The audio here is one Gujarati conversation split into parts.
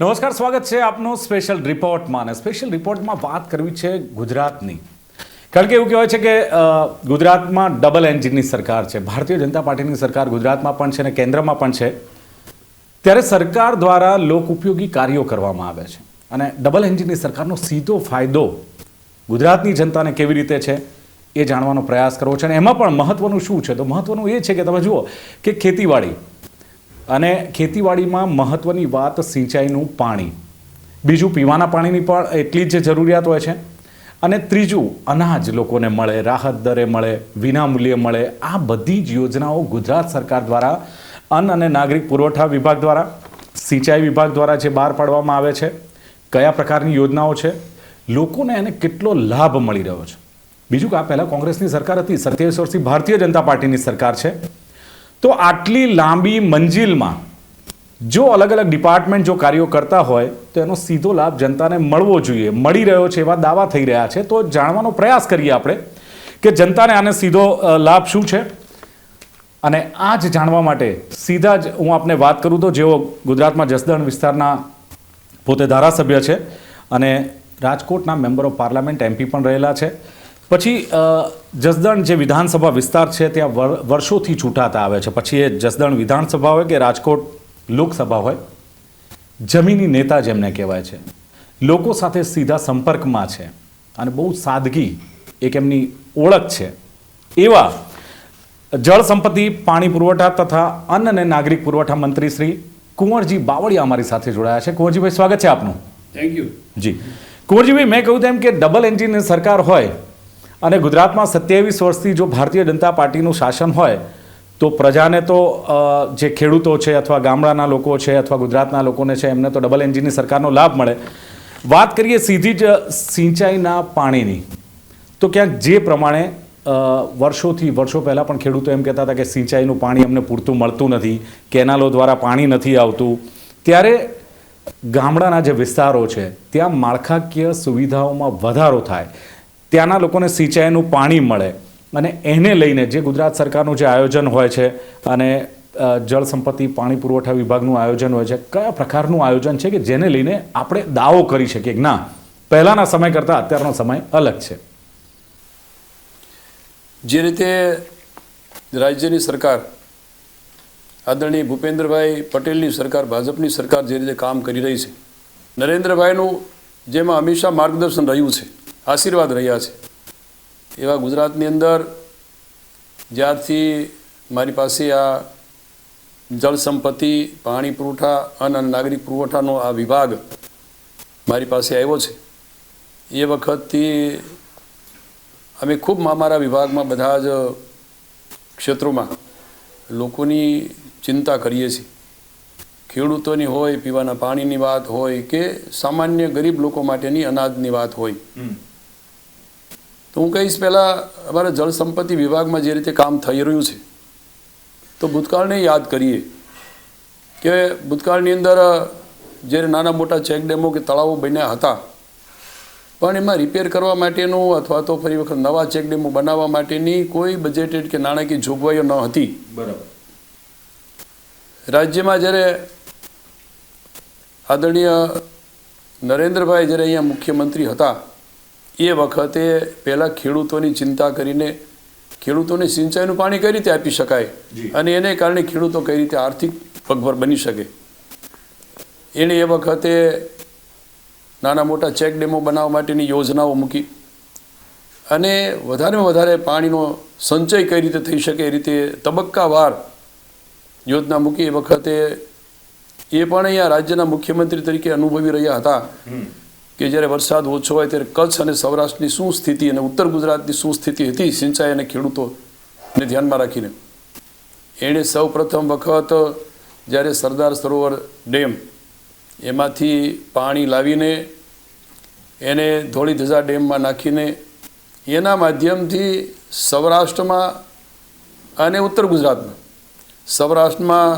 નમસ્કાર, સ્વાગત છે આપનું સ્પેશિયલ રિપોર્ટમાં અને સ્પેશિયલ રિપોર્ટમાં વાત કરવી છે ગુજરાતની. કારણ કે એવું કહેવાય છે કે ગુજરાતમાં ડબલ એન્જિનની સરકાર છે. ભારતીય જનતા પાર્ટીની સરકાર ગુજરાતમાં પણ છે અને કેન્દ્રમાં પણ છે. ત્યારે સરકાર દ્વારા લોક ઉપયોગી કાર્યો કરવામાં આવે છે. અને ડબલ એન્જિનની સરકારનો સીધો ફાયદો ગુજરાતની જનતાને કેવી રીતે છે એ જાણવાનો પ્રયાસ કરવો છે. અને એમાં પણ મહત્વનું શું છે? તો મહત્વનું એ છે કે તમે જુઓ કે ખેતીવાડી અને ખેતીવાડીમાં મહત્વની વાત સિંચાઈનું પાણી. બીજું, પીવાના પાણીની પણ એટલી જ જરૂરિયાત હોય છે. અને ત્રીજું, અનાજ લોકોને મળે, રાહત દરે મળે, વિનામૂલ્યે મળે. આ બધી જ યોજનાઓ ગુજરાત સરકાર દ્વારા અન્ન અને નાગરિક પુરવઠા વિભાગ દ્વારા, સિંચાઈ વિભાગ દ્વારા જે બહાર પાડવામાં આવે છે, કયા પ્રકારની યોજનાઓ છે, લોકોને એને કેટલો લાભ મળી રહ્યો છે. બીજું કે આ પહેલાં કોંગ્રેસની સરકાર હતી, સત્યાવીસ વર્ષથી ભારતીય જનતા પાર્ટીની સરકાર છે. તો આટલી લાંબી મંજિલમાં જો અલગ અલગ ડિપાર્ટમેન્ટ જો કાર્યો કરતા હોય, તો એનો સીધો લાભ જનતાને મળવો જોઈએ. મળી રહ્યો છે એવા દાવા થઈ રહ્યા છે. તો જાણવાનો પ્રયાસ કરીએ આપણે કે જનતાને આને સીધો લાભ શું છે? અને આ જ જાણવા માટે સીધા જ હું આપને વાત કરું તો જેઓ ગુજરાતમાં જસદણ વિસ્તારના પોતે ધારાસભ્ય છે અને રાજકોટના મેમ્બર ઓફ પાર્લામેન્ટ એમપી પણ રહેલા છે. પછી જસદણ જે વિધાનસભા વિસ્તાર છે ત્યાં વર્ષોથી ચૂંટાતા આવે છે. પછી એ જસદણ વિધાનસભા હોય કે રાજકોટ લોકસભા હોય? જમીની નેતા જેમને કહેવાય છે. લોકો સાથે સીધા સંપર્કમાં છે. અને બહુ સાદગી એક એમની ઓળખ છે. એવા જળ સંપત્તિ પાણી પુરવઠા તથા અન્ન અને નાગરિક પુરવઠા મંત્રી શ્રી કુંવરજી બાવળિયા અમારી સાથે જોડાયા છે. કુંવરજીભાઈ સ્વાગત છે આપનું. Thank you ji. કુંવરજીભાઈ મેં કહ્યું તેમ કે ડબલ એન્જિનની સરકાર હોય અને ગુજરાતમાં સત્યાવીસ વર્ષથી જો ભારતીય જનતા પાર્ટીનું શાસન હોય, તો પ્રજાને તો જે ખેડૂતો છે અથવા ગામડાના લોકો છે અથવા ગુજરાતના લોકોને છે, એમને તો ડબલ એન્જિનની સરકારનો લાભ મળે. વાત કરીએ સીધી જ સિંચાઈના પાણીની, તો ક્યાંક જે પ્રમાણે વર્ષોથી વર્ષો પહેલાં પણ ખેડૂતો એમ કહેતા હતા કે સિંચાઈનું પાણી અમને પૂરતું મળતું નથી, કેનાલો દ્વારા પાણી નથી આવતું, ત્યારે ગામડાના જે વિસ્તારો છે, ત્યાં માળખાકીય સુવિધાઓમાં વધારો થાય. ત્યાંના લોકોને સિંચાઈનું પાણી મળે અને એને લઈને જે ગુજરાત સરકારનું જે આયોજન હોય છે અને જળ સંપત્તિ, પાણી પુરવઠા વિભાગનું આયોજન હોય છે, કયા પ્રકારનું આયોજન છે કે જેને લઈને આપણે દાવો કરી શકીએ કે ના, પહેલાંના સમય કરતાં અત્યારનો સમય અલગ છે? જે રીતે રાજ્યની સરકાર, આદરણીય ભૂપેન્દ્રભાઈ પટેલની સરકાર, ભાજપની સરકાર જે રીતે કામ કરી રહી છે, નરેન્દ્રભાઈનું જેમાં હંમેશા માર્ગદર્શન રહ્યું છે આશીર્વાદ રહ્યા છે. એવા ગુજરાતની અંદર જ્યારથી મારી પાસે આ જળ સંપત્તિ, પાણી પુરવઠા અને નાગરિક પુરવઠાનો આ વિભાગ મારી પાસે આવ્યો છે. એ વખતથી અમે ખૂબ અમારા વિભાગમાં બધા જ ક્ષેત્રોમાં લોકોની ચિંતા કરીએ છીએ. ખેડૂતોની હોય, પીવાના પાણીની વાત હોય કે સામાન્ય ગરીબ લોકો માટેની અનાજની વાત હોય. હું કહીશ પહેલાં અમારા જળ સંપત્તિ વિભાગમાં જે રીતે કામ થઈ રહ્યું છે તો ભૂતકાળને યાદ કરીએ કે ભૂતકાળની અંદર જ્યારે નાના મોટા ચેક ડેમો કે તળાવો બન્યા હતા પણ એમાં રિપેર કરવા માટેનું અથવા તો ફરી વખત નવા ચેક ડેમો બનાવવા માટેની કોઈ બજેટેડ કે નાણાકીય જોગવાઈઓ ન હતી. બરાબર. રાજ્યમાં જ્યારે આદરણીય નરેન્દ્રભાઈ જ્યારે અહીંયા મુખ્યમંત્રી હતા એ વખતે પહેલાં ખેડૂતોની ચિંતા કરીને ખેડૂતોને સિંચાઈનું પાણી કઈ રીતે આપી શકાય? અને એને કારણે ખેડૂતો કઈ રીતે આર્થિક પગભર બની શકે? એણે એ વખતે નાના મોટા ચેક ડેમો બનાવવા માટેની યોજનાઓ મૂકી અને વધારેમાં વધારે પાણીનો સંચય કઈ રીતે થઈ શકે એ રીતે તબક્કાવાર યોજના મૂકી. એ વખતે એ પણ અહીંયા રાજ્યના મુખ્યમંત્રી તરીકે અનુભવી રહ્યા હતા. કે જ્યારે વરસાદ ઓછો હોય ત્યારે કચ્છ અને સૌરાષ્ટ્રની શું સ્થિતિ અને ઉત્તર ગુજરાતની શું સ્થિતિ હતી, સિંચાઈ અને ખેડૂતોને ધ્યાનમાં રાખીને. એણે સૌ પ્રથમ વખત જ્યારે સરદાર સરોવર ડેમ એમાંથી પાણી લાવીને એને ધોળી ધજા ડેમમાં નાખીને એના માધ્યમથી સૌરાષ્ટ્રમાં અને ઉત્તર ગુજરાતમાં, સૌરાષ્ટ્રમાં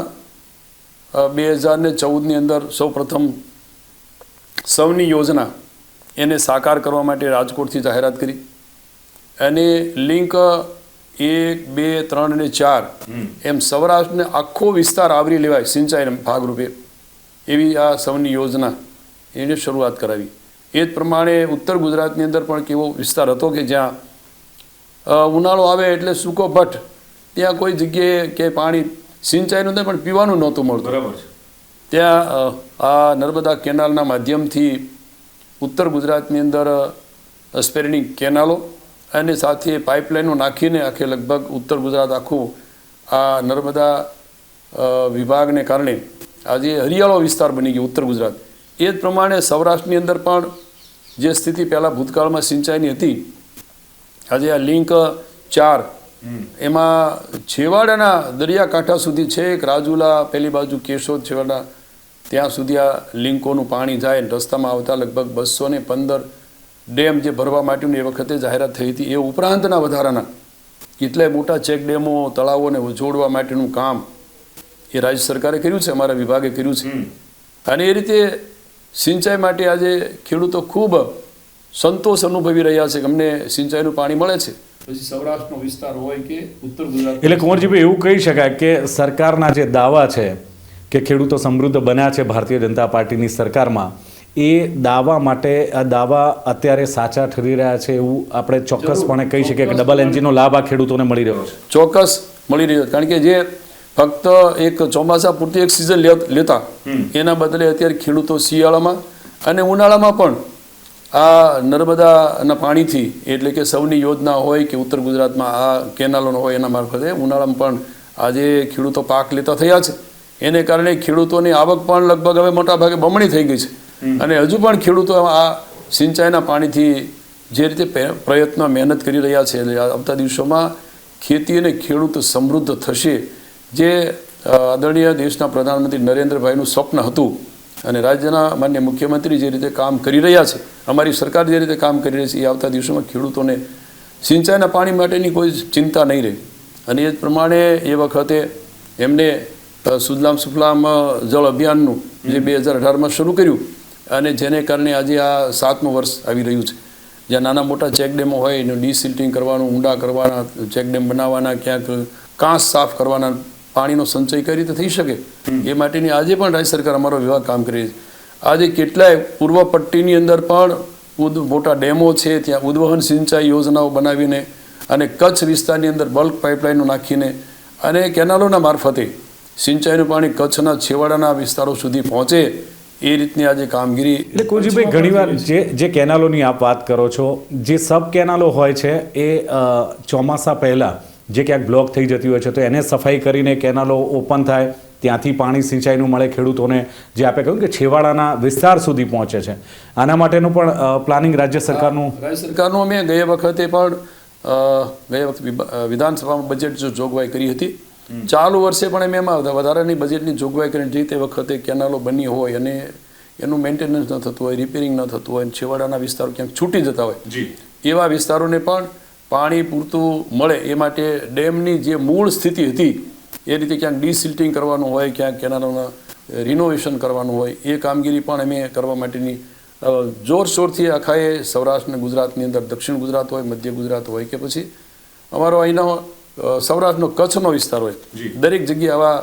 બે હજાર ને ચૌદની અંદર સૌ પ્રથમ સૌની યોજના એને સાકાર કરવા માટે રાજકોટથી જાહેરાત કરી. અને લિંક એક બે ત્રણ અને ચાર એમ સૌરાષ્ટ્રને આખો વિસ્તાર આવરી લેવાય સિંચાઈના ભાગરૂપે. એવી આ સૌની યોજના એને શરૂઆત કરાવી. એ જ પ્રમાણે ઉત્તર ગુજરાતની અંદર પણ કેવો વિસ્તાર હતો કે જ્યાં ઉનાળો આવે એટલે સૂકો ભટ્ટ ત્યાં કોઈ જગ્યાએ કે પાણી સિંચાઈનું નહીં પણ પીવાનું નહોતું મળતું. બરાબર છે. ત્યાં આ નર્મદા કેનાલના માધ્યમથી ઉત્તર ગુજરાતની અંદર સ્પેરનિંગ કેનાલો અને સાથે પાઇપલાઇનો નાખીને આખે લગભગ ઉત્તર ગુજરાત આખું આ નર્મદા વિભાગને કારણે આજે હરિયાળો વિસ્તાર બની ગયો ઉત્તર ગુજરાત. એ જ પ્રમાણે સૌરાષ્ટ્રની અંદર પણ જે સ્થિતિ પહેલાં ભૂતકાળમાં સિંચાઈની હતી આજે આ લિંક ચાર એમાં છેવાડાના દરિયાકાંઠા સુધી છેક રાજુલા પેલી બાજુ કેશોદ છેવાડા ત્યાં સુધી આ લિંકોનું પાણી જાય રસ્તામાં આવતા લગભગ બસો ને પંદર ડેમ જે ભરવા માટેનું એ વખતે જાહેરાત થઈ હતી એ ઉપરાંતના વધારાના કેટલાય મોટા ચેક ડેમો તળાવોને જોડવા માટેનું કામ એ રાજ્ય સરકારે કર્યું છે અમારા વિભાગે કર્યું છે. અને એ રીતે સિંચાઈ માટે આજે ખેડૂતો ખૂબ સંતોષ અનુભવી રહ્યા છે કે અમને સિંચાઈનું પાણી મળે છે. પછી સૌરાષ્ટ્રનો વિસ્તાર હોય કે ઉત્તર ગુજરાત એટલે કુંવરજીભાઈ એવું કહી શકાય કે સરકારના જે દાવા છે કે ખેડૂતો સમૃદ્ધ બન્યા છે ભારતીય જનતા પાર્ટીની સરકારમાં એ દાવા માટે આ દાવા અત્યારે સાચા ઠરી રહ્યા છે એવું આપણે ચોક્કસપણે કહી શકીએ કે ડબલ એન્જિનનો લાભ આ ખેડૂતોને મળી રહ્યો છે. ચોક્કસ મળી રહ્યો કારણ કે જે ફક્ત એક ચોમાસા પૂરતી એક સિઝન લેતા એના બદલે અત્યારે ખેડૂતો શિયાળામાં અને ઉનાળામાં પણ આ નર્મદાના પાણીથી એટલે કે સૌની યોજના હોય કે ઉત્તર ગુજરાતમાં આ કેનાલોનો હોય એના મારફતે ઉનાળામાં પણ આજે ખેડૂતો પાક લેતા થયા છે. એને કારણે ખેડૂતોની આવક પણ લગભગ હવે મોટા ભાગે બમણી થઈ ગઈ છે. અને હજુ પણ ખેડૂતો આ સિંચાઈના પાણીથી જે રીતે પ્રયત્ન મહેનત કરી રહ્યા છે એટલે આવતા દિવસોમાં ખેતી અને ખેડૂત સમૃદ્ધ થશે. જે આદરણીય દેશના પ્રધાનમંત્રી નરેન્દ્રભાઈનું સ્વપ્ન હતું અને રાજ્યના માન્ય મુખ્યમંત્રી જે રીતે કામ કરી રહ્યા છે અમારી સરકાર જે રીતે કામ કરી રહી છે એ આવતા દિવસોમાં ખેડૂતોને સિંચાઈના પાણી માટેની કોઈ ચિંતા નહીં રહે. અને એ જ પ્રમાણે એ વખતે એમને અ, સુજલામ સુફલામ જળ અભિયાનનું જે બે હજાર અઢારમાં શરૂ કર્યું અને જેને કારણે આજે આ સાતમું વર્ષ આવી રહ્યું છે. જ્યાં નાના મોટા ચેકડેમો હોય એનું ડિસિલ્ટિંગ કરવાનું ઊંડા કરવાના ચેકડેમ બનાવવાના ક્યાંક કાંસ સાફ કરવાના પાણીનો સંચય કઈ રીતે થઈ શકે? એ માટેની આજે પણ રાજ્ય સરકાર અમારો વિભાગ કામ કરી છે. આજે કેટલાય પૂર્વ પટ્ટીની અંદર પણ મોટા ડેમો છે ત્યાં ઉદ્વહન સિંચાઈ યોજનાઓ બનાવીને અને કચ્છ વિસ્તારની અંદર બલ્ક પાઇપલાઇનો નાખીને અને કેનાલોના મારફતે સિંચાઈનું પાણી કચ્છના છેવાડાના વિસ્તારો સુધી પહોંચે એ રીતની આજે કામગીરી એટલે કુંવરજીભાઈ ઘણીવાર જે જે કેનાલોની આપ વાત કરો છો જે સબ કેનાલો હોય છે એ ચોમાસા પહેલાં જે ક્યાંક બ્લોક થઈ જતી હોય છે તો એને સફાઈ કરીને કેનાલો ઓપન થાય ત્યાંથી પાણી સિંચાઈનું મળે ખેડૂતોને જે આપે કહ્યું કે છેવાડાના વિસ્તાર સુધી પહોંચે છે. આના માટેનું પણ પ્લાનિંગ રાજ્ય સરકારનું રાજ્ય સરકારનું અમે ગયા વખતે પણ ગયા વખતે વિધાનસભામાં બજેટ જો જોગવાઈ કરી હતી ચાલુ વર્ષે પણ એમ એમાં વધારાની બજેટની જોગવાઈ કરીને જે તે વખતે કેનાલો બની હોય અને એનું મેન્ટેનન્સ ન થતું હોય રિપેરિંગ ન થતું હોય અને છેવાડાના વિસ્તારો ક્યાંક છૂટી જતા હોય એવા વિસ્તારોને પણ પાણી પૂરતું મળે એ માટે ડેમની જે મૂળ સ્થિતિ હતી એ રીતે ક્યાંક ડિસિલ્ટિંગ કરવાનું હોય ક્યાંક કેનાલોના રિનોવેશન કરવાનું હોય એ કામગીરી પણ અમે કરવા માટેની જોરશોરથી આખાએ સૌરાષ્ટ્ર અને ગુજરાતની અંદર દક્ષિણ ગુજરાત હોય મધ્ય ગુજરાત હોય કે પછી અમારો અહીંનો સૌરાષ્ટ્રનો કચ્છનો વિસ્તાર હોય. દરેક જગ્યાએ આવા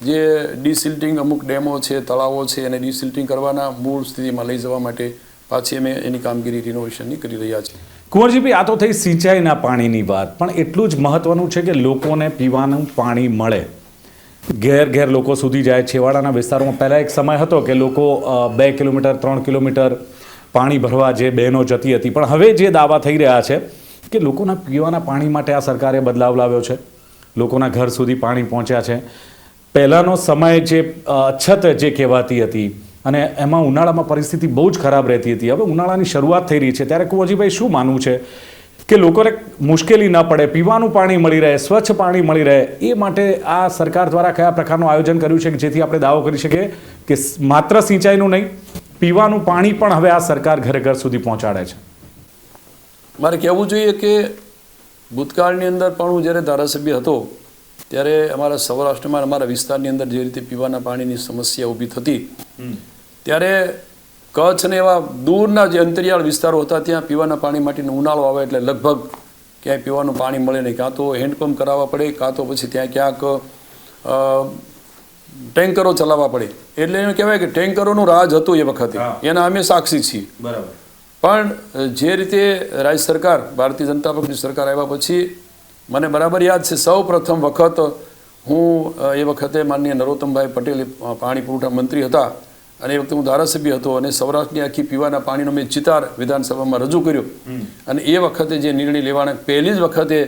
જે ડિસિલ્ટિંગ અમુક ડેમો છે તળાવો છે એને ડિસિલ્ટિંગ કરવાના મૂળ સ્થિતિમાં લઈ જવા માટે પાછી અમે એની કામગીરી રિનોવેશનની કરી રહ્યા છીએ. કુંવરજીભાઈ આ તો થઈ સિંચાઈના પાણીની વાત પણ એટલું જ મહત્વનું છે કે લોકોને પીવાનું પાણી મળે. ઘેર ઘેર લોકો સુધી જાય. છેવાડાના વિસ્તારોમાં પહેલાં એક સમય હતો કે લોકો બે કિલોમીટર ત્રણ કિલોમીટર પાણી ભરવા જે બહેનો જતી હતી. પણ હવે જે દાવા થઈ રહ્યા છે કે લોકોના પીવાના પાણી માટે આ સરકારે બદલાવ લાવ્યો છે? લોકોના ઘર સુધી પાણી પહોંચ્યા છે. પહેલાંનો સમય જે અછત જે કહેવાતી હતી અને એમાં ઉનાળામાં પરિસ્થિતિ બહુ જ ખરાબ રહેતી હતી. હવે ઉનાળાની શરૂઆત થઈ રહી છે. ત્યારે કુંવરજીભાઈ શું માનવું છે? કે લોકોને મુશ્કેલી ન પડે, પીવાનું પાણી મળી રહે, સ્વચ્છ પાણી મળી રહે, એ માટે આ સરકાર દ્વારા કયા પ્રકારનું આયોજન કર્યું છે કે જેથી આપણે દાવો કરી શકીએ કે માત્ર સિંચાઈનું નહીં, પીવાનું પાણી પણ હવે આ સરકાર ઘરે ઘર સુધી પહોંચાડે છે? મારે કહેવું જોઈએ કે ભૂતકાળની અંદર પણ હું જ્યારે ધારાસભ્ય હતો ત્યારે અમારા સૌરાષ્ટ્રમાં અમારા વિસ્તારની અંદર જે રીતે પીવાના પાણીની સમસ્યા ઊભી થતી ત્યારે કચ્છ ને એવા દૂરના જે અંતરિયાળ વિસ્તારો હતા ત્યાં પીવાના પાણી માટેનો ઉનાળો આવે એટલે લગભગ ક્યાંય પીવાનું પાણી મળે નહીં. કાં તો હેન્ડપંપ કરાવવા પડે કાં તો પછી ત્યાં ક્યાંક ટેન્કરો ચલાવવા પડે. એટલે એમ કહેવાય કે ટેન્કરોનું રાજ હતું એ વખતે. એના અમે સાક્ષી છીએ. બરાબર. પણ જે રીતે રાજ્ય સરકાર ભારતીય જનતા પક્ષની સરકાર આવ્યા પછી મને બરાબર યાદ છે સૌ પ્રથમ વખત હું એ વખતે માનનીય નરોત્તમભાઈ પટેલ પાણી પુરવઠા મંત્રી હતા. અને એ વખતે હું ધારાસભ્ય હતો અને સૌરાષ્ટ્રની આખી પીવાના પાણીનો મેં ચિતાર વિધાનસભામાં રજૂ કર્યો. અને એ વખતે જે નિર્ણય લેવાના પહેલી જ વખતે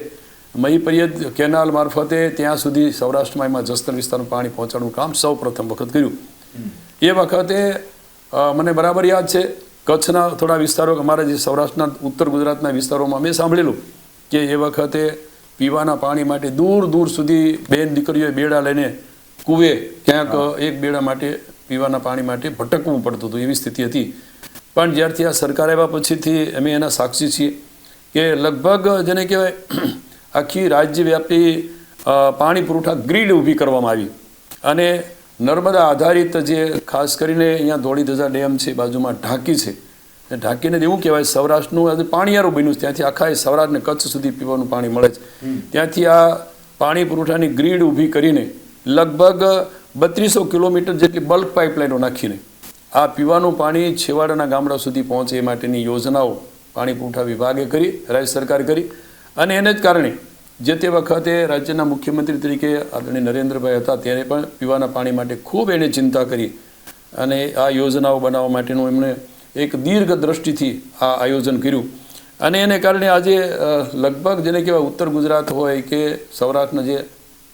મહીપરિયદ કેનાલ મારફતે ત્યાં સુધી સૌરાષ્ટ્રમાં એમાં જસ્તર વિસ્તારનું પાણી પહોંચાડવાનું કામ સૌ પ્રથમ વખત કર્યું. એ વખતે મને બરાબર યાદ છે કચ્છના થોડા વિસ્તારો અમારા જે સૌરાષ્ટ્રના ઉત્તર ગુજરાતના વિસ્તારોમાં મેં સાંભળેલું કે એ વખતે પીવાના પાણી માટે દૂર દૂર સુધી બેન દીકરીઓએ બેડા લઈને કૂવે ક્યાંક એક બેડા માટે પીવાના પાણી માટે ભટકવું પડતું હતું એવી સ્થિતિ હતી. પણ જ્યારથી આ સરકાર આવ્યા પછીથી અમે એના સાક્ષી છીએ કે લગભગ જેને કહેવાય આખી રાજ્યવ્યાપી પાણી પુરવઠા ગ્રીડ ઊભી કરવામાં આવી. અને નર્મદા આધારિત જે ખાસ કરીને અહીંયા ધોળી ધજા ડેમ છે બાજુમાં ઢાંકી છે. એ ઢાંકીને એવું કહેવાય સૌરાષ્ટ્રનું આજે પાણીયારું બન્યું છે. ત્યાંથી આખા એ સૌરાષ્ટ્રને કચ્છ સુધી પીવાનું પાણી મળે છે. ત્યાંથી આ પાણી પુરવઠાની ગ્રીડ ઊભી કરીને લગભગ બત્રીસો કિલોમીટર જેટલી બલ્ક પાઇપલાઇનો નાખીને આ પીવાનું પાણી છેવાડાના ગામડા સુધી પહોંચે એ માટેની યોજનાઓ પાણી પુરવઠા વિભાગે કરી રાજ્ય સરકાર કરી. અને એને જ કારણે જે તે વખતે રાજ્યના મુખ્યમંત્રી તરીકે આદરણીય નરેન્દ્રભાઈ હતા ત્યારે પણ પીવાના પાણી માટે ખૂબ એણે ચિંતા કરી અને આ યોજનાઓ બનાવવા માટેનું એમણે એક દીર્ઘ દ્રષ્ટિથી આ આયોજન કર્યું. અને એને કારણે આજે લગભગ જેને કહેવાય ઉત્તર ગુજરાત હોય કે સૌરાષ્ટ્રના જે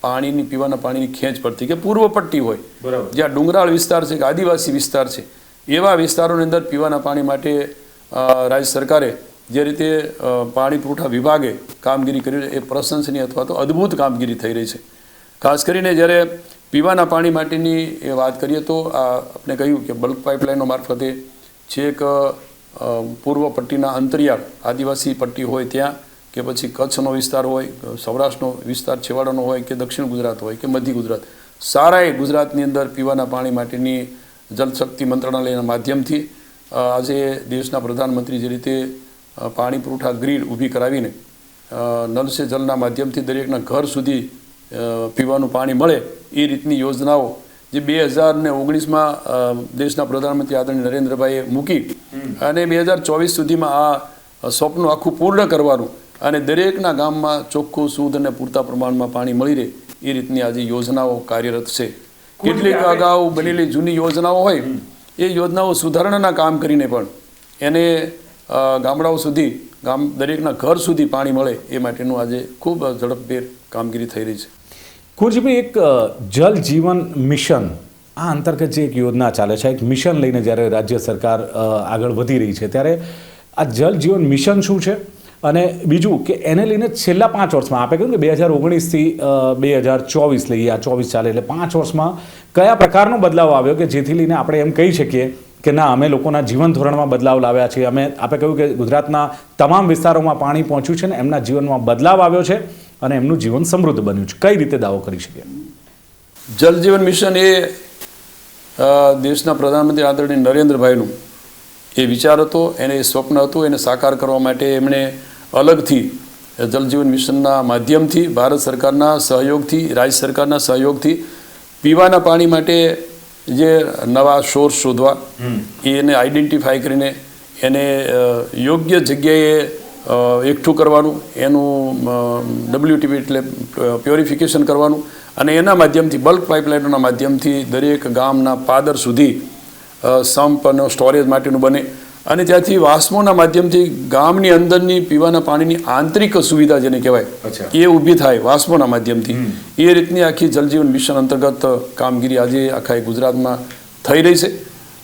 પાણીની પીવાના પાણીની ખેંચ પડતી કે પૂર્વ પટ્ટી હોય બરાબર. જ્યાં ડુંગરાળ વિસ્તાર છે કે આદિવાસી વિસ્તાર છે એવા વિસ્તારોની અંદર પીવાના પાણી માટે રાજ્ય સરકારે જે રીતે પાણી પુરવઠા વિભાગે કામગીરી કરી એ પ્રશંસનીય અથવા તો અદ્ભુત કામગીરી થઈ રહી છે. ખાસ કરીને જ્યારે પીવાના પાણી માટેની એ વાત કરીએ તો આ આપણે કહ્યું કે બલ્ક પાઇપલાઇનો મારફતે છેક પૂર્વ પટ્ટીના અંતરિયાળ આદિવાસી પટ્ટી હોય ત્યાં કે પછી કચ્છનો વિસ્તાર હોય, સૌરાષ્ટ્રનો વિસ્તાર, છેવાડાનો હોય કે દક્ષિણ ગુજરાત હોય કે મધ્ય ગુજરાત, સારાએ ગુજરાતની અંદર પીવાના પાણી માટેની જલશક્તિ મંત્રણાલયના માધ્યમથી આજે દેશના પ્રધાનમંત્રી જે રીતે પાણી પુરવઠા ગ્રીડ ઊભી કરાવીને નલ સે જલના માધ્યમથી દરેકના ઘર સુધી પીવાનું પાણી મળે એ રીતની યોજનાઓ જે બે હજાર ને ઓગણીસમાં દેશના પ્રધાનમંત્રી આદરણીય નરેન્દ્રભાઈએ મૂકી અને બે હજાર ચોવીસ સુધીમાં આ સ્વપ્ન આખું પૂર્ણ કરવાનું અને દરેકના ગામમાં ચોખ્ખું શુદ્ધ અને પૂરતા પ્રમાણમાં પાણી મળી રહે એ રીતની આજે યોજનાઓ કાર્યરત છે. કેટલીક અગાઉ બનેલી જૂની યોજનાઓ હોય એ યોજનાઓ સુધારણાના કામ કરીને પણ એને ગામડાઓ સુધી, ગામ દરેકના ઘર સુધી પાણી મળે એ માટેનું આજે ખૂબ ઝડપભેર કામગીરી થઈ રહી છે. કુરજીભાઈ, એક જલ જીવન મિશન, આ અંતર્ગત જે એક યોજના ચાલે છે એક મિશન લઈને જ્યારે રાજ્ય સરકાર આગળ વધી રહી છે, ત્યારે આ જલ જીવન મિશન શું છે? અને બીજું કે એને લઈને છેલ્લા પાંચ વર્ષમાં, આપે કહ્યું કે બે હજાર ઓગણીસથી બે હજાર ચોવીસ લઈએ આ ચોવીસ ચાલે એટલે પાંચ વર્ષમાં કયા પ્રકારનો બદલાવ આવ્યો કે જેથી લઈને આપણે એમ કહી શકીએ કે ના, અમે લોકોના જીવન ધોરણમાં બદલાવ લાવ્યા છે અમે આપણે કહ્યું કે ગુજરાતના તમામ વિસ્તારોમાં પાણી પહોંચ્યું છે ને એમના જીવનમાં બદલાવ આવ્યો છે અને એમનું જીવન સમૃદ્ધ બન્યું છે. કઈ રીતે દાવો કરી શકીએ જલ જીવન મિશન એ દેશના પ્રધાનમંત્રી આદરણીય નરેન્દ્રભાઈનું એ વિચાર હતો. એને એ સ્વપ્ન હતું. એને સાકાર કરવા માટે એમણે અલગથી જલ જીવન મિશનના માધ્યમથી ભારત સરકારના સહયોગથી, રાજ્ય સરકારના સહયોગથી પીવાના પાણી માટે જે નવા સોર્સ શોધવા એને આઈડેન્ટિફાઈ કરીને એને યોગ્ય જગ્યાએ એકઠું કરવાનું એનું ડબલ્યુટીપી એટલે પ્યોરિફિકેશન કરવાનું અને એના માધ્યમથી બલ્ક પાઇપલાઇનોના માધ્યમથી દરેક ગામના પાદર સુધી સંપ અને સ્ટોરેજ માટેનું બને. અને ત્યાંથી વાસ્મોના માધ્યમથી ગામની અંદરની પીવાના પાણીની આંતરિક સુવિધા જેને કહેવાય. એ ઊભી થાય વાસ્મોના માધ્યમથી. એ રીતની આખી જલજીવન મિશન અંતર્ગત કામગીરી આજે આખા ગુજરાતમાં થઈ રહી છે.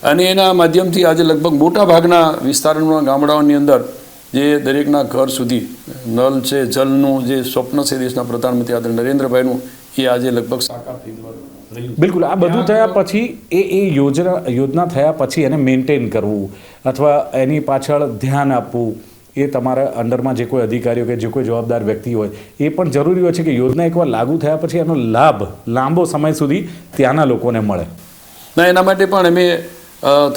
અને એના માધ્યમથી આજે લગભગ મોટા ભાગના વિસ્તારોના ગામડાઓની અંદર જે દરેકના ઘર સુધી નલ છે જલનું જે સ્વપ્ન છે દેશના પ્રધાનમંત્રી આદરણીય નરેન્દ્રભાઈનું એ આજે લગભગ સાકાર થઈ રહ્યું બિલકુલ આ બધું થયા પછી એ એ યોજના યોજના થયા પછી એને મેન્ટેન કરવું અથવા એની પાછળ ધ્યાન આપવું એ તમારા અંડરમાં જે કોઈ અધિકારીઓ કે જે કોઈ જવાબદાર વ્યક્તિ હોય એ પણ જરૂરી હોય છે કે યોજના એકવાર લાગુ થયા પછી એનો લાભ લાંબો સમય સુધી ત્યાંના લોકોને મળે. ના એના માટે પણ અમે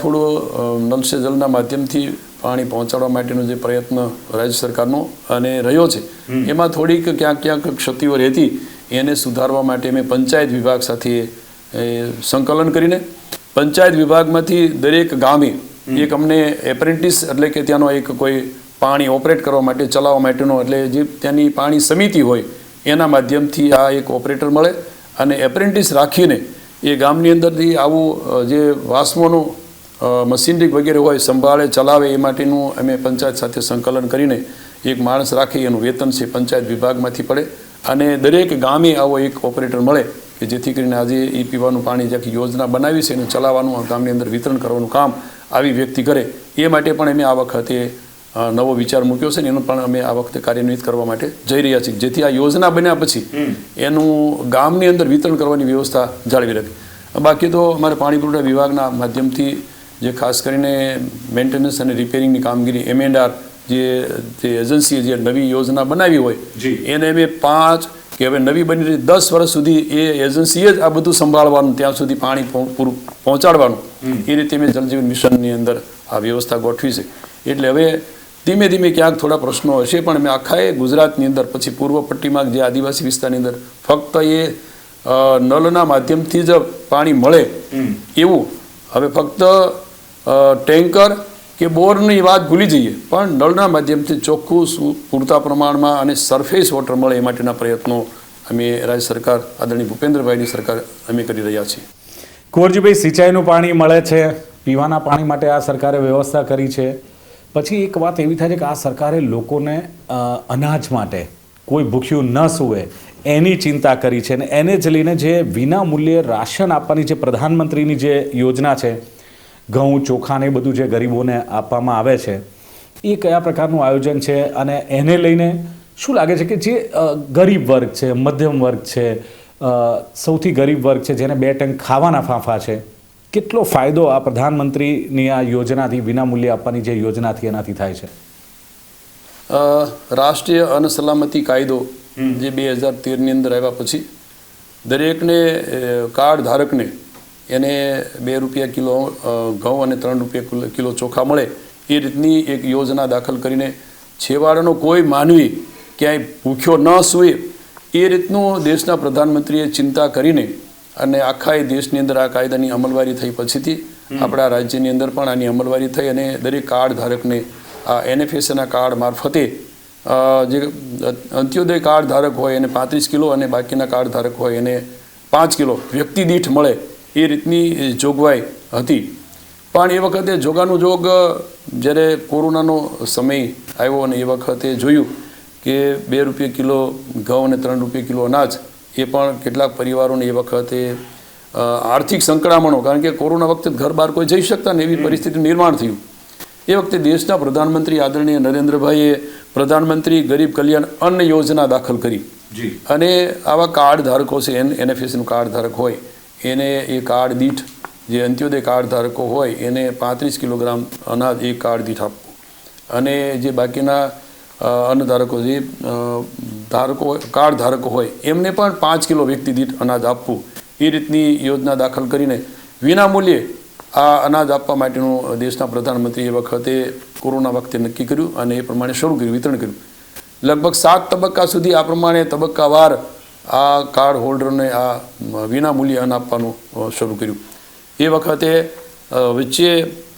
થોડું નલ સે જલના માધ્યમથી પાણી પહોંચાડવા માટેનો જે પ્રયત્ન રાજ્ય સરકારનો અને રહ્યો છે એમાં થોડીક ક્યાંક ક્યાંક ક્ષતિઓ રહેતી એને સુધારવા માટે અમે પંચાયત વિભાગ સાથે એ સંકલન કરીને પંચાયત વિભાગમાંથી દરેક ગામે એક અમને એપ્રેન્ટિસ એટલે કે ત્યાંનો એક કોઈ પાણી ઓપરેટ કરવા માટે ચલાવવા માટેનો એટલે જે ત્યાંની પાણી સમિતિ હોય એના માધ્યમથી આ એક ઓપરેટર મળે અને એપ્રેન્ટિસ રાખીને એ ગામની અંદરથી આવું જે વાસ્મોનું મશીનરી વગેરે હોય સંભાળે ચલાવે એ માટેનું અમે પંચાયત સાથે સંકલન કરીને એક માણસ રાખી એનું વેતન છે પંચાયત વિભાગમાંથી પડે. અને દરેક ગામે આવો એક ઓપરેટર મળે કે જેથી કરીને આજે એ પીવાનું પાણી જે યોજના બનાવી છે એને ચલાવવાનું આ ગામની અંદર વિતરણ કરવાનું કામ આવી વ્યક્તિ કરે એ માટે પણ અમે આ વખતે નવો વિચાર મૂક્યો છે ને એનું પણ અમે આ વખતે કાર્યાન્વિત કરવા માટે જઈ રહ્યા છીએ. જેથી આ યોજના બન્યા પછી એનું ગામની અંદર વિતરણ કરવાની વ્યવસ્થા જાળવી રાખે. બાકી તો અમારે પાણી પુરવઠા વિભાગના માધ્યમથી જે ખાસ કરીને મેન્ટેનન્સ અને રિપેરિંગની કામગીરી એમએનઆર જે જે એજન્સીએ જે નવી યોજના બનાવી હોય. એને અમે પાંચ કે હવે નવી બની રહી દસ વર્ષ સુધી એ એજન્સીએ જ આ બધું સંભાળવાનું ત્યાં સુધી પાણી પૂરું પહોંચાડવાનું. એ રીતે મેં જલજીવન મિશનની અંદર આ વ્યવસ્થા ગોઠવી છે. એટલે હવે ધીમે ધીમે ક્યાંક થોડા પ્રશ્નો હશે પણ મેં આખા એ ગુજરાતની અંદર પછી પૂર્વ પટ્ટીમાં જે આદિવાસી વિસ્તારની અંદર ફક્ત એ નલના નળના માધ્યમથી જ પાણી મળે એવું. હવે ફક્ત ટેન્કર કે બોરની વાત ભૂલી જઈએ. પણ નળના માધ્યમથી ચોખ્ખું પૂરતા પ્રમાણમાં અને સરફેસ વોટર મળે એ માટેના પ્રયત્નો અમે રાજ્ય સરકાર, આદરણીય ભૂપેન્દ્રભાઈની સરકાર અમે કરી રહ્યા છીએ. કુંવરજીભાઈ, સિંચાઈનું પાણી મળે છે, પીવાના પાણી માટે આ સરકારે વ્યવસ્થા કરી છે. પછી એક વાત એવી થાય છે કે આ સરકારે લોકોને અનાજ માટે કોઈ ભૂખ્યું ન સૂવે એની ચિંતા કરી છે. અને એને જ લઈને જે વિના મૂલ્યે રાશન આપવાની જે પ્રધાનમંત્રીની જે યોજના છે ઘઉં ચોખા ને એ બધું જે ગરીબોને આપવામાં આવે છે એ કયા પ્રકારનું આયોજન છે અને એને લઈને શું લાગે છે કે જે ગરીબ વર્ગ છે મધ્યમ વર્ગ છે સૌથી ગરીબ વર્ગ છે જેને બે ટંક ખાવાના ફાંફા છે કેટલો ફાયદો આ પ્રધાનમંત્રીની આ યોજનાથી વિનામૂલ્યે આપવાની જે યોજનાથી એનાથી થાય છે? રાષ્ટ્રીય અન્ન સલામતી કાયદો જે બે હજાર તેરની અંદર આવ્યા પછી દરેકને કાર્ડ ધારકને એને બે રૂપિયા કિલો ઘઉં અને ત્રણ રૂપિયા કિલો- ચોખા મળે એ રીતની એક યોજના દાખલ કરીને છેવાડાનો કોઈ માનવી ક્યાંય ભૂખ્યો ન સૂવે એ રીતનું દેશના પ્રધાનમંત્રીએ ચિંતા કરીને અને આખા એ દેશની અંદર આ કાયદાની અમલવારી થઈ પછીથી આપણા રાજ્યની અંદર પણ આની અમલવારી થઈ અને દરેક કાર્ડ ધારકને આ એનએફએસના કાર્ડ મારફતે જે અંત્યોદય કાર્ડ ધારક હોય એને પાંત્રીસ કિલો અને બાકીના કાર્ડ ધારક હોય એને પાંચ કિલો વ્યક્તિ દીઠ મળે એ રીતની જોગવાઈ હતી. પણ એ વખતે જોગાનું જોગ જ્યારે કોરોનાનો સમય આવ્યો અને એ વખતે જોયું કે બે રૂપિયા કિલો ઘઉં અને ત્રણ રૂપિયા કિલો અનાજ એ પણ કેટલાક પરિવારોને એ વખતે આર્થિક સંકળામણો કારણ કે કોરોના વખતે ઘર બહાર કોઈ જઈ શકતા ને એવી પરિસ્થિતિ નિર્માણ થયું. એ વખતે દેશના પ્રધાનમંત્રી આદરણીય નરેન્દ્રભાઈએ પ્રધાનમંત્રી ગરીબ કલ્યાણ અન્ન યોજના દાખલ કરી. અને આવા કાર્ડ ધારકો છે એન એનએફએસનું કાર્ડ ધારક હોય. એને એ કાર્ડ દીઠ જે અંત્યોદય કાર્ડ ધારકો હોય, એને પાંત્રીસ કિલોગ્રામ અનાજ એ કાર્ડ દીઠ આપવું. અને જે બાકીના અન્ન ધારકો જે ધારકો કાર્ડ ધારકો હોય, એમને પણ પાંચ કિલો વ્યક્તિ દીઠ અનાજ આપવું. એ રીતની યોજના દાખલ કરીને વિના મૂલ્યે આ અનાજ આપવા માટેનું દેશના પ્રધાનમંત્રી એ વખતે કોરોના વખતે નક્કી કર્યું અને એ પ્રમાણે શરૂ કર્યું, વિતરણ કર્યું. લગભગ સાત તબક્કા સુધી આ પ્રમાણે તબક્કાવાર આ કાર્ડ હોલ્ડરને આ વિના મૂલ્યે અન્ન આપવાનું શરૂ કર્યું. એ વખતે વચ્ચે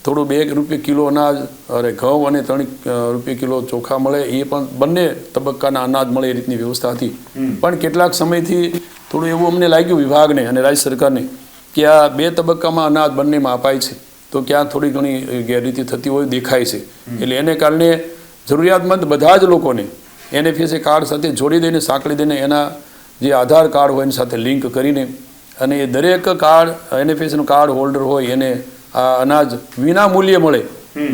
થોડું બે રૂપિયા કિલો અનાજ અરે ઘઉં અને ત્રણ રૂપિયા કિલો ચોખા મળે એ પણ બંને તબક્કાના અનાજ મળે એ રીતની વ્યવસ્થા હતી. પણ કેટલાક સમયથી થોડું એવું અમને લાગ્યું વિભાગને અને રાજ્ય સરકારને કે આ બે તબક્કામાં અનાજ બંનેમાં અપાય છે. તો ક્યાં થોડી ઘણી ગેરરીતિ થતી હોય દેખાય છે. એટલે એને કારણે જરૂરિયાતમંદ બધા જ લોકોને એનએફએસએ કાર્ડ સાથે જોડી દઈને સાંકળી દઈને એના જે આધાર કાર્ડ હોય એની સાથે લિંક કરીને અને એ દરેક કાર્ડ એનએફએસનું કાર્ડ હોલ્ડર હોય એને આ અનાજ વિના મૂલ્યે મળે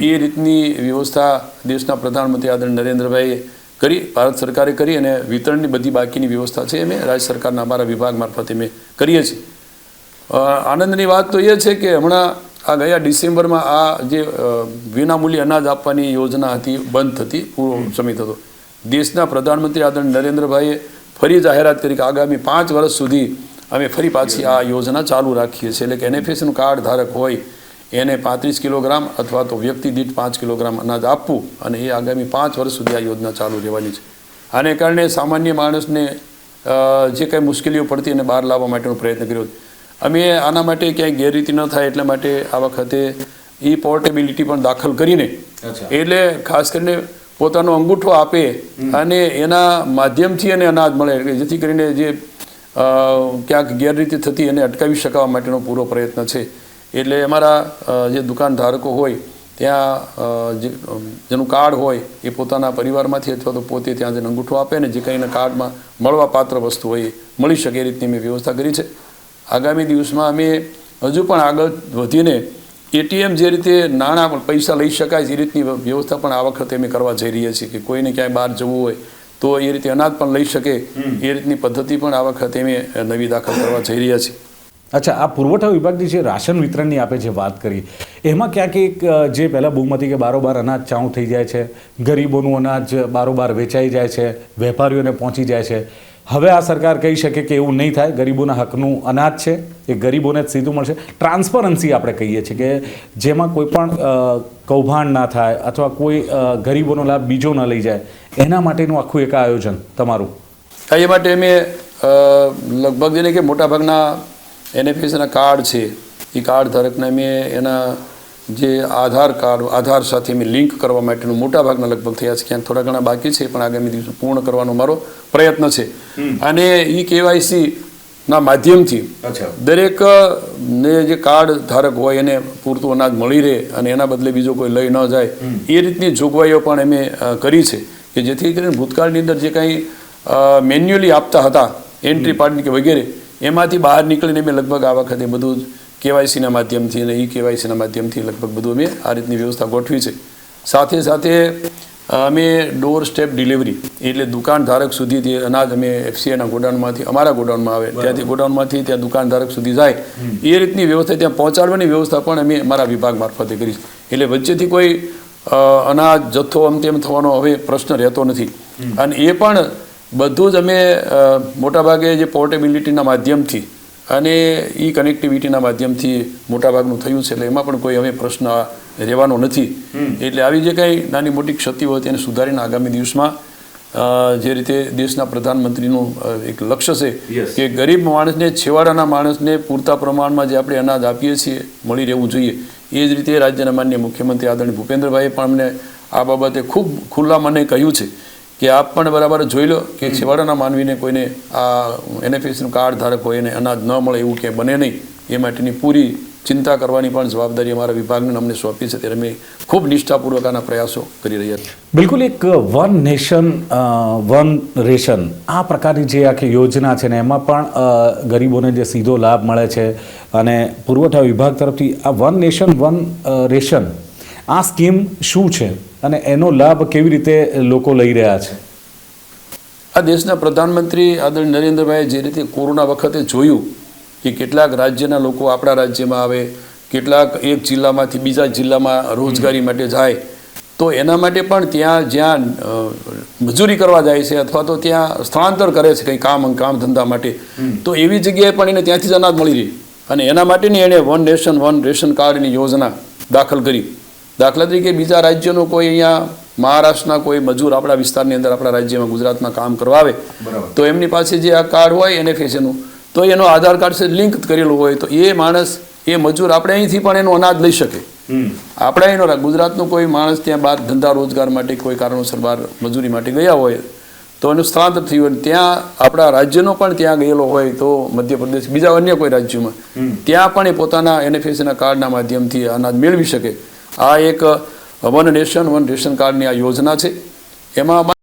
એ રીતની વ્યવસ્થા દેશના પ્રધાનમંત્રી આદરણીય નરેન્દ્રભાઈએ કરી ભારત સરકારે કરી અને વિતરણની બધી બાકીની વ્યવસ્થા છે અમે રાજ્ય સરકારના અમારા વિભાગ મારફતે અમે કરીએ છીએ. આનંદની વાત તો એ છે કે હમણાં આ ગયા ડિસેમ્બરમાં આ જે વિનામૂલ્ય વિનામૂલ્યે અનાજ આપવાની યોજના હતી બંધ થતી પૂરો સમય થતો. દેશના પ્રધાનમંત્રી આદરણીય નરેન્દ્રભાઈએ ફરી જાહેરાત કરી કે આગામી પાંચ વર્ષ સુધી અમે ફરી પાછી આ યોજના ચાલુ રાખીએ છીએ. એટલે કે એનએફએસનું કાર્ડ ધારક હોય એને પાંત્રીસ કિલોગ્રામ અથવા તો વ્યક્તિ દીઠ પાંચ કિલોગ્રામ અનાજ આપવું અને એ આગામી પાંચ વર્ષ સુધી આ યોજના ચાલુ રહેવાની છે. આને કારણે સામાન્ય માણસને જે કંઈ મુશ્કેલીઓ પડતી એને બહાર લાવવા માટેનો પ્રયત્ન કર્યો. અમે આના માટે ક્યાંય ગેરરીતિ ન થાય એટલા માટે આ વખતે ઈ પોર્ટેબિલિટી પણ દાખલ કરીને એટલે ખાસ કરીને પોતાનો અંગૂઠો આપે અને એના માધ્યમથી એને અનાજ મળે. જેથી કરીને જે ક્યાંક ગેરરીતિ થતી એને અટકાવી શકાવા માટેનો પૂરો પ્રયત્ન છે. એટલે અમારા જે દુકાન ધારકો હોય ત્યાં જેનું કાર્ડ હોય એ પોતાના પરિવારમાંથી અથવા તો પોતે ત્યાં જઈને અંગૂઠો આપે ને જે કંઈને કાર્ડમાં મળવા પાત્ર વસ્તુ હોય એ મળી શકે એ રીતની મેં વ્યવસ્થા કરી છે. આગામી દિવસમાં અમે હજુ પણ આગળ વધીને એટીએમ જે રીતે નાણાં પણ પૈસા લઈ શકાય એ રીતની વ્યવસ્થા પણ આ વખતે અમે કરવા જઈ રહ્યા છીએ કે કોઈને ક્યાંય બહાર જવું હોય તો એ રીતે અનાજ પણ લઈ શકે. એ રીતની પદ્ધતિ પણ આ વખતે અમે નવી દાખલ કરવા જઈ રહ્યા છીએ. અચ્છા આ પુરવઠા વિભાગની જે રાશન વિતરણની આપણે જે વાત કરી એમાં ક્યાંક એક જે પહેલાં બહુમતી કે બારોબાર અનાજ ચાઉં થઈ જાય છે ગરીબોનું અનાજ બારોબાર વેચાઈ જાય છે વેપારીઓને પહોંચી જાય છે હવે આ સરકાર કહી શકે કે એવું નહીં થાય. ગરીબોના હકનું અનાજ છે, એ ગરીબોને જ સીધું મળશે. ટ્રાન્સપરન્સી આપણે કહીએ છીએ કે જેમાં કોઈ પણ કૌભાંડ ના થાય અથવા કોઈ ગરીબોનો લાભ બીજો ન લઈ જાય, એના માટેનું આખું એક આયોજન તમારું. એ માટે અમે લગભગ જેને કે મોટાભાગના એનએફએસના કાર્ડ છે, એ કાર્ડ ધારકને અમે એના જે આધાર કાર્ડ આધાર સાથે અમે લિંક કરવા માટેનું મોટાભાગના લગભગ થયા છે ક્યાંક થોડા ઘણા બાકી છે પણ આગામી દિવસો પૂર્ણ કરવાનો મારો પ્રયત્ન છે. અને ઈ કેવાયસી ના માધ્યમથી અચ્છા. દરેક ને જે કાર્ડ ધારક હોય એને પૂરતું અનાજ મળી રહે અને એના બદલે બીજો કોઈ લઈ ન જાય એ રીતની જોગવાઈઓ પણ અમે કરી છે કે જેથી કરીને ભૂતકાળની અંદર જે કાંઈ મેન્યુઅલી આપતા હતા એન્ટ્રી પાડની કે વગેરે એમાંથી બહાર નીકળીને અમે લગભગ આ વખતે બધું જ કેવાયસીના માધ્યમથી અને ઈ કેવાયસીના માધ્યમથી લગભગ બધું અમે આ રીતની વ્યવસ્થા ગોઠવી છે. સાથે સાથે અમે ડોર સ્ટેપ ડિલિવરી એટલે દુકાન ધારક સુધી તે અનાજ અમે એફસીઆઈના ગોડાઉનમાંથી અમારા ગોડાઉનમાં આવે ત્યાંથી ગોડાઉનમાંથી ત્યાં દુકાન ધારક સુધી જાય. એ રીતની વ્યવસ્થા ત્યાં પહોંચાડવાની વ્યવસ્થા પણ અમે અમારા વિભાગ મારફતે કરી એટલે વચ્ચેથી કોઈ અનાજ જથ્થો આમ તેમ થવાનો હવે પ્રશ્ન રહેતો નથી. અને એ પણ બધું જ અમે મોટાભાગે જે પોર્ટેબિલિટીના માધ્યમથી અને ઈ કનેક્ટિવિટીના માધ્યમથી મોટાભાગનું થયું છે એટલે એમાં પણ કોઈ હવે પ્રશ્ન રહેવાનો નથી. એટલે આવી જે કાંઈ નાની મોટી ક્ષતિઓ હોય તેને સુધારીને આગામી દિવસમાં જે રીતે દેશના પ્રધાનમંત્રીનું એક લક્ષ્ય છે કે ગરીબ માણસને છેવાડાના માણસને પૂરતા પ્રમાણમાં જે આપણે અનાજ આપીએ છીએ મળી રહેવું જોઈએ. એ જ રીતે રાજ્યના માન્ય મુખ્યમંત્રી આદરણીય ભૂપેન્દ્રભાઈએ પણ અમને આ બાબતે ખૂબ ખુલ્લા મને કહ્યું છે કે આપ પણ બરાબર જોઈ લો કે છેવાડાના માનવીને કોઈને આ એનએફએસનું કાર્ડ ધારક હોય એને અનાજ ન મળે એવું ક્યાંય બને નહીં, એ માટેની પૂરી ચિંતા કરવાની પણ જવાબદારી અમારા વિભાગને અમને સોંપી છે. ત્યારે અમે ખૂબ નિષ્ઠાપૂર્વક આના પ્રયાસો કરી રહ્યા છીએ. બિલકુલ એક વન નેશન વન રેશન આ પ્રકારની જે આખી યોજના છે ને એમાં પણ ગરીબોને જે સીધો લાભ મળે છે. અને પુરવઠા વિભાગ તરફથી આ વન નેશન, વન રેશન આ સ્કીમ શું છે? અને એનો લાભ કેવી રીતે લોકો લઈ રહ્યા છે? આ દેશના પ્રધાનમંત્રી આદરણીય નરેન્દ્રભાઈએ જે રીતે કોરોના વખતે જોયું કે કેટલાક રાજ્યના લોકો આપણા રાજ્યમાં આવે કેટલાક એક જિલ્લામાંથી બીજા જિલ્લામાં રોજગારી માટે જાય તો એના માટે પણ ત્યાં જ્યાં મજૂરી કરવા જાય છે અથવા તો ત્યાં સ્થળાંતર કરે છે કંઈ કામ કામ ધંધા માટે તો એવી જગ્યાએ પણ એને ત્યાંથી જ અનાજ મળી રહી. અને એના માટેની એણે વન નેશન વન રેશન કાર્ડની યોજના દાખલ કરી. દાખલા તરીકે બીજા રાજ્યનો કોઈ અહીંયા મહારાષ્ટ્રના કોઈ મજૂર આપણા વિસ્તારની અંદર આપણા રાજ્યમાં ગુજરાતમાં કામ કરવા આવે તો એમની પાસે જે આ કાર્ડ હોય એનએફએસનું તો એનો આધાર કાર્ડ છે લિંક કરેલું હોય તો એ માણસ એ મજૂર આપણે અહીંથી પણ એનું અનાજ લઈ શકે. આપણે એનો ગુજરાતનો કોઈ માણસ ત્યાં બહાર ધંધા રોજગાર માટે કોઈ કારણોસર બહાર મજૂરી માટે ગયા હોય તો એનું સ્થળાંતર થયું હોય ત્યાં આપણા રાજ્યનો પણ ત્યાં ગયેલો હોય તો મધ્યપ્રદેશ બીજા અન્ય કોઈ રાજ્યોમાં ત્યાં પણ એ પોતાના એનએફએસના કાર્ડના માધ્યમથી અનાજ મેળવી શકે. આ એક વન નેશન વન રેશન કાર્ડની આ યોજના છે. એમાં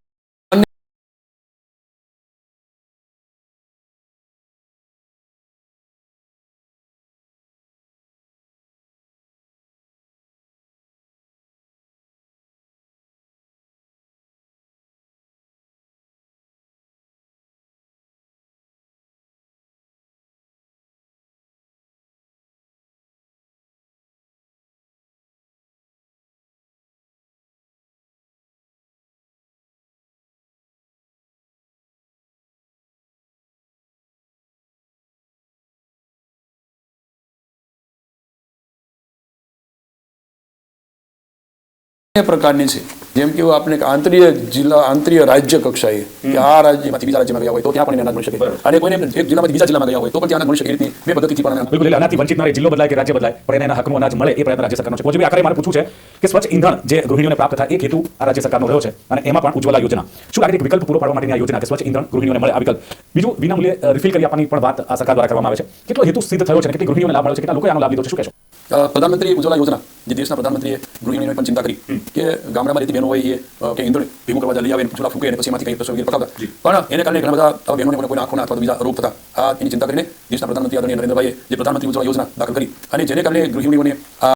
અમારે પ્રકારની છે. જેમ કે આપણે આંતરીય જિલ્લા આંતરીય રાજ્ય કક્ષાએ કે આ રાજ્યમાંથી બીજા રાજ્યમાં ગયા હોય તો ત્યાં પણ એને અનાજ મળી શકે. અને કોઈને એક જિલ્લામાંથી બીજા જિલ્લામાં ગયા હોય તો પણ ત્યાં અનાજ મળી શકે. રીતની બે પદ્ધતિથી પણ બિલકુલ એટલે આનાથી વંચિત ના રહે જિલ્લો બદલાય કે રાજ્ય બદલાય પણ એને એના હકનું અનાજ મળે એ પ્રયત્ન રાજ્ય સરકારનો છે. પહોંચી આખરે મારે પૂછવું છે કે સ્વચ્છ ઇંધણ જે ગૃહિણીઓને પ્રાપ્ત થાય એ હેતુ આ રાજ્ય સરકારનો રહ્યો છે? અને એમાં પણ ઉજ્જવલા યોજના. શું આગળ એક વિકલ્પ પૂરો પાડવા માટેની આ યોજના કે સ્વચ્છ ઇંધણ ગૃહિણીઓને મળે આ વિકલ્પ? બીજું વિનામૂલ્યે રિફિલ કરી આપવાની પણ વાત આ સરકાર દ્વારા કરવામાં આવે છે. કેટલો હેતુ સિદ્ધ થયો છે કેટલી ગૃહિણીઓને લાભ મળ્યો છે? કેટલા લોકોએ આનો લાભ લીધો છે? શું કહેશો? પ્રધાનમંત્રી ઉજ્જવલા યોજના જે દેશના પ્રધાનમંત્રીએ ગૃહિણીઓને પણ ચિંતા કરી કે ગામડામાં રહેતી બહેનો હોય એ કે ઈંધણ ભીમું કરવા લઈ આવે ચૂલા ફૂકે અને પછી એમાંથી કંઈ રસોઈ પકાવતા. પણ એને કારણે ઘણા બધા બહેનોને પણ કોઈના આંખોના અથવા બીજા રોગ થતા. આ એની ચિંતા કરીને દેશના પ્રધાનમંત્રી આદરણીય નરેન્દ્રભાઈએ જે પ્રધાનમંત્રી ઉજ્જવલા યોજના દાખલ કરી અને જેને કારણે ગૃહિણીઓને આ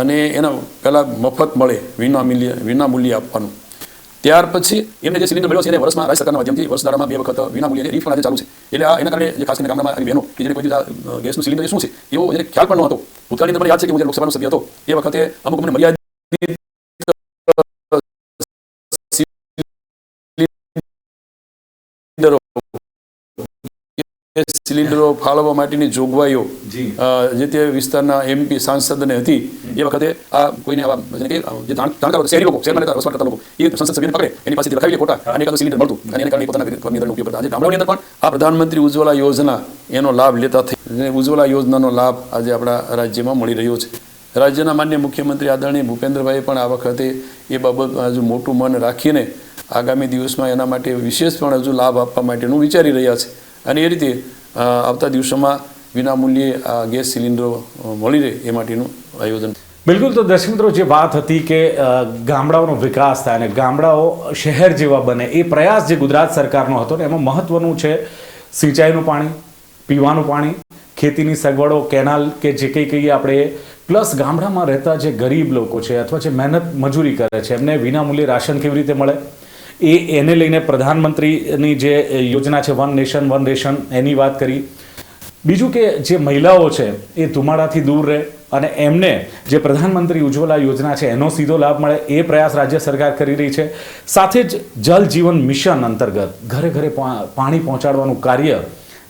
અને એના પહેલા મફત મળે વિના મૂલ્ય વિના મૂલ્યે આપવાનું. ત્યાર પછી એમને જે સિલિન્ડર મળ્યો છે, એને વર્ષમાં રાજ્ય સરકારના માધ્યમથી વર્ષ દાડામાં બે વખત વિના મૂલ્યે રિફંડ આજે ચાલુ છે. એટલે આ એના કારણે જે ખાસ કરીને ગામડામાં બહેનો કે જેને કોઈ ગેસનું સિલિન્ડર શું છે, એવો એને ખ્યાલ પણ ન હતો ભૂતકાળની અંદર યાદ છે કે હું જે લોકસભાનો સભ્ય હતો, એ વખતે અમુક અમને મર્યાદિત સિલિન્ડરો ફાળવવા માટેની જોગવાઈઓ જે. તે વિસ્તારના એમપી સાંસદને હતી એ વખતે આ કોઈને આવા જે જાણકાર શહેરી લોકો શહેરમાં રહેતા વસવાટ કરતા લોકો એ સંસદ સભ્યને પકડે એની પાસેથી રખાવી ખોટા અને એકાદું સિલિન્ડર મળતું અને એને કારણે પોતાના ઘરની અંદર ઉપયોગ કરતા. આજે ગામડાની અંદર પણ આ પ્રધાનમંત્રી ઉજ્જવલા યોજના એનો લાભ લેતા થઈ. ઉજ્જવલા યોજનાનો લાભ આજે આપણા રાજ્યમાં મળી રહ્યો છે. રાજ્યના માન્ય મુખ્યમંત્રી આદરણીય ભૂપેન્દ્રભાઈ પણ આ વખતે એ બાબત હજુ મોટું મન રાખીને આગામી દિવસમાં એના માટે વિશેષ પણ હજુ લાભ આપવા માટેનું વિચારી રહ્યા છે. અને એ રીતે આવતા દિવસોમાં વિનામૂલ્યે આ ગેસ સિલિન્ડરો મળી રહે એ માટેનું આયોજન. બિલકુલ, તો દર્શક મિત્રો, જે વાત હતી કે ગામડાઓનો વિકાસ થાય અને ગામડાઓ શહેર જેવા બને, એ પ્રયાસ જે ગુજરાત સરકારનો હતો ને, એમાં મહત્વનું છે સિંચાઈનું પાણી, પીવાનું પાણી, ખેતીની સગવડો, કેનાલ કે જે કંઈ કહીએ આપણે, પ્લસ ગામડામાં રહેતા જે ગરીબ લોકો છે, અથવા જે મહેનત મજૂરી કરે છે, એમને વિનામૂલ્યે રાશન કેવી રીતે મળે? એ એને લઈને પ્રધાનમંત્રીની જે યોજના છે વન નેશન વન રેશન એની વાત કરી. બીજું કે જે મહિલાઓ છે, એ ધુમાડાથી દૂર રહે અને એમને જે પ્રધાનમંત્રી ઉજ્જવલા યોજના છે, એનો સીધો લાભ મળે એ પ્રયાસ રાજ્ય સરકાર કરી રહી છે. સાથે જ જલ જીવન મિશન અંતર્ગત ઘરે ઘરે પાણી પહોંચાડવાનું કાર્ય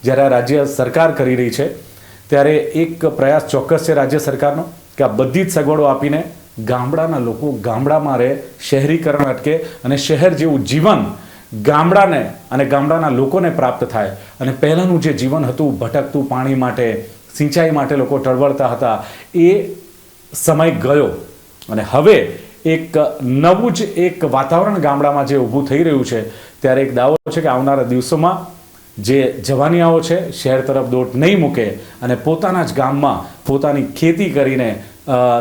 જ્યારે આ રાજ્ય સરકાર કરી રહી છે, ત્યારે એક પ્રયાસ ચોક્કસ છે રાજ્ય સરકારનો, કે આ બધી જ સગવડો આપીને ગામડાના લોકો ગામડામાં રહે, શહેરીકરણ અટકે અને શહેર જેવું જીવન ગામડાને અને ગામડાના લોકોને પ્રાપ્ત થાય. અને પહેલાંનું જે જીવન હતું ભટકતું પાણી માટે, સિંચાઈ માટે લોકો ટળવળતા હતા, એ સમય ગયો. અને હવે એક નવું જ એક વાતાવરણ ગામડામાં જે ઊભું થઈ રહ્યું છે, ત્યારે એક દાવો છે કે આવનારા દિવસોમાં જે જવાનિયાઓ છે, શહેર તરફ દોટ નહીં મૂકે અને પોતાના જ ગામમાં પોતાની ખેતી કરીને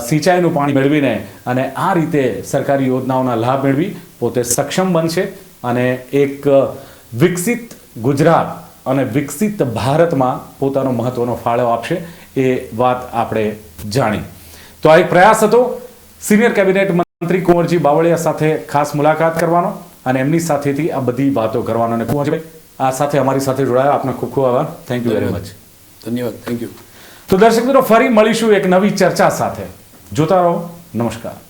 સિંચાઈનું પાણી મેળવીને અને આ રીતે સરકારી યોજનાઓના લાભ મેળવી પોતે સક્ષમ બનશે અને એક વિકસિત ગુજરાત અને વિકસિત ભારતમાં પોતાનો મહત્વનો ફાળો આપશે એ વાત આપણે જાણી. તો આ એક પ્રયાસ હતો સિનિયર કેબિનેટ મંત્રી કુંવરજી બાવળિયા સાથે ખાસ મુલાકાત કરવાનો અને એમની સાથેથી આ બધી વાતો કરવાનો. અને કુંવરજીભાઈ આ સાથે અમારી સાથે જોડાયા. આપનો ખૂબ ખૂબ આભાર. થેન્ક યુ વેરી મચ ધન્યવાદ. થેન્ક યુ તો દર્શક મિત્રો ફરી મળીશું એક નવી ચર્ચા સાથે. જોતા રહો. નમસ્કાર.